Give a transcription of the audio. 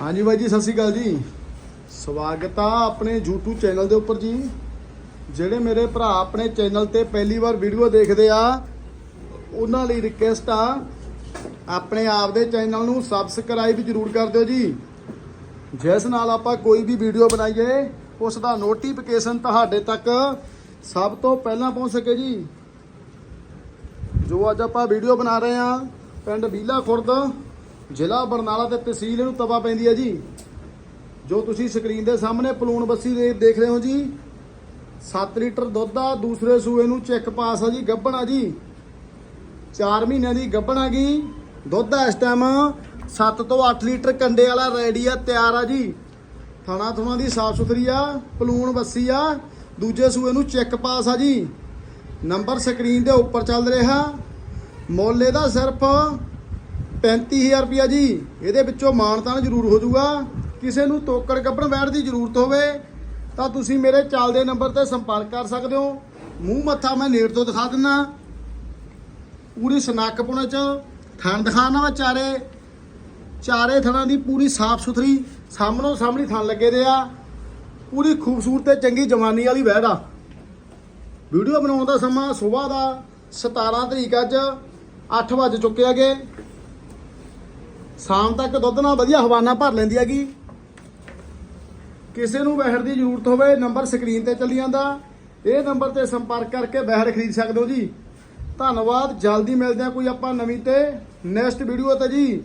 ਹਾਂਜੀ ਬਾਈ ਜੀ, ਸਤਿ ਸ਼੍ਰੀ ਅਕਾਲ ਜੀ। ਸਵਾਗਤ ਆ ਆਪਣੇ YouTube ਚੈਨਲ ਦੇ ਉੱਪਰ ਜੀ। ਜਿਹੜੇ ਮੇਰੇ ਭਰਾ ਆਪਣੇ ਚੈਨਲ ਤੇ ਪਹਿਲੀ ਵਾਰ ਵੀਡੀਓ ਦੇਖਦੇ ਆ, ਉਹਨਾਂ ਲਈ ਰਿਕਵੈਸਟ ਆ, ਆਪਣੇ ਆਪ ਦੇ ਚੈਨਲ ਨੂੰ ਸਬਸਕ੍ਰਾਈਬ ਜ਼ਰੂਰ ਕਰ ਦਿਓ ਜੀ। ਜਿਸ ਨਾਲ ਆਪਾਂ ਕੋਈ ਵੀ ਵੀਡੀਓ ਬਣਾਈਏ, ਉਸ ਦਾ ਨੋਟੀਫਿਕੇਸ਼ਨ ਤੁਹਾਡੇ ਤੱਕ ਸਭ ਤੋਂ ਪਹਿਲਾਂ ਪਹੁੰਚ ਸਕੇ ਜੀ। ਜੋ ਅੱਜ ਆਪਾਂ ਵੀਡੀਓ ਬਣਾ ਰਹੇ ਆ, ਪਿੰਡ ਬੀਲਾ ਖੁਰਦ ਜ਼ਿਲ੍ਹਾ ਬਰਨਾਲਾ ਤੇ ਤਹਿਸੀਲ ਨੂੰ ਤਵਾ ਪੈਂਦੀ ਹੈ ਜੀ। ਜੋ ਤੁਸੀਂ ਸਕਰੀਨ ਦੇ ਸਾਹਮਣੇ ਪਲੂਣ ਬੱਸੀ ਦੇ ਦੇਖ ਰਹੇ ਹੋ ਜੀ 7 ਲੀਟਰ ਦੁੱਧ ਆ ਦੂਸਰੇ ਸੂਏ ਨੂੰ ਚੈੱਕ ਪਾਸ ਆ ਜੀ, ਗੱਭਣ ਆ ਜੀ। 4 ਮਹੀਨਿਆਂ ਦੀ ਗੱਭਣ ਆ ਗਈ। ਦੁੱਧ ਆ ਇਸ ਟਾਈਮ 7 ਤੋਂ 8 ਲੀਟਰ ਕੰਡੇ ਵਾਲਾ ਰੈਡੀ ਆ ਤਿਆਰ ਆ ਜੀ। ਥਾਣਾ ਥੁਣਾ ਦੀ ਸਾਫ਼ ਸੁਥਰੀ ਆ, ਪਲੂਣ ਬੱਸੀ ਆ, ਦੂਜੇ ਸੂਏ ਨੂੰ ਚੈੱਕ ਪਾਸ ਆ ਜੀ। ਨੰਬਰ ਸਕਰੀਨ ਦੇ ਉੱਪਰ ਚੱਲ ਰਿਹਾ। ਮੋਲੇ ਦਾ ਸਿਰਫ 35000 ਰੁਪਿਆ ਜੀ। ਇਹਦੇ ਵਿੱਚੋਂ ਮਾਨਤਾਨ ਜ਼ਰੂਰ ਹੋ ਜਾਊਗਾ। ਕਿਸੇ ਨੂੰ ਤੋਕੜ ਕੱਪੜ ਬੈਠ ਦੀ ਜ਼ਰੂਰਤ ਹੋਵੇ, ਤਾਂ ਤੁਸੀਂ ਮੇਰੇ ਚੱਲਦੇ ਨੰਬਰ ਤੇ ਸੰਪਰਕ ਕਰ ਸਕਦੇ ਹੋ। ਮੂੰਹ ਮੱਥਾ ਮੈਂ ਨੇੜ ਤੋਂ ਦਿਖਾ ਦਿੰਦਾ ਪੂਰੀ ਸਨੱਕ ਪੁਣੇ ਚ ਥਣ ਦਿਖਾਣਾ ਵਾ ਚਾਰੇ। ਚਾਰੇ ਥਣਾਂ ਦੀ ਪੂਰੀ ਸਾਫ਼ ਸੁਥਰੀ, ਸਾਹਮਣੋਂ ਸਾਹਮਣੀ ਥਣ ਲੱਗੇ ਦੇ ਆ। ਪੂਰੀ ਖੂਬਸੂਰਤ ਤੇ ਚੰਗੀ ਜਵਾਨੀ ਵਾਲੀ ਵਹਿੜ ਆ। ਵੀਡੀਓ ਬਣਾਉਣ ਦਾ ਸਮਾਂ ਸਵੇਰ ਦਾ 17 ਤਰੀਕ ਅੱਜ 8 ਵਜ ਚੁੱਕਿਆ ਗਏ ਸ਼ਾਮ ਤੱਕ ਦੁੱਧ ਨਾਲ ਵਧੀਆ ਹਵਾਨਾ ਭਰ ਲੈਂਦੀ ਹੈਗੀ। ਕਿਸੇ ਨੂੰ ਵਹਿੜ ਦੀ ਜ਼ਰੂਰਤ ਹੋਵੇ, ਨੰਬਰ ਸਕਰੀਨ ਤੇ ਚੱਲੀ ਜਾਂਦਾ। ਇਹ ਨੰਬਰ ਤੇ ਸੰਪਰਕ ਕਰਕੇ ਵਹਿੜ ਖਰੀਦ ਸਕਦੇ ਹੋ ਜੀ। ਧੰਨਵਾਦ, ਜਲਦੀ ਮਿਲਦੇ ਆ ਕੋਈ ਆਪਾਂ ਨਵੀਂ ਤੇ ਨੈਕਸਟ ਵੀਡੀਓ ਤੇ ਜੀ।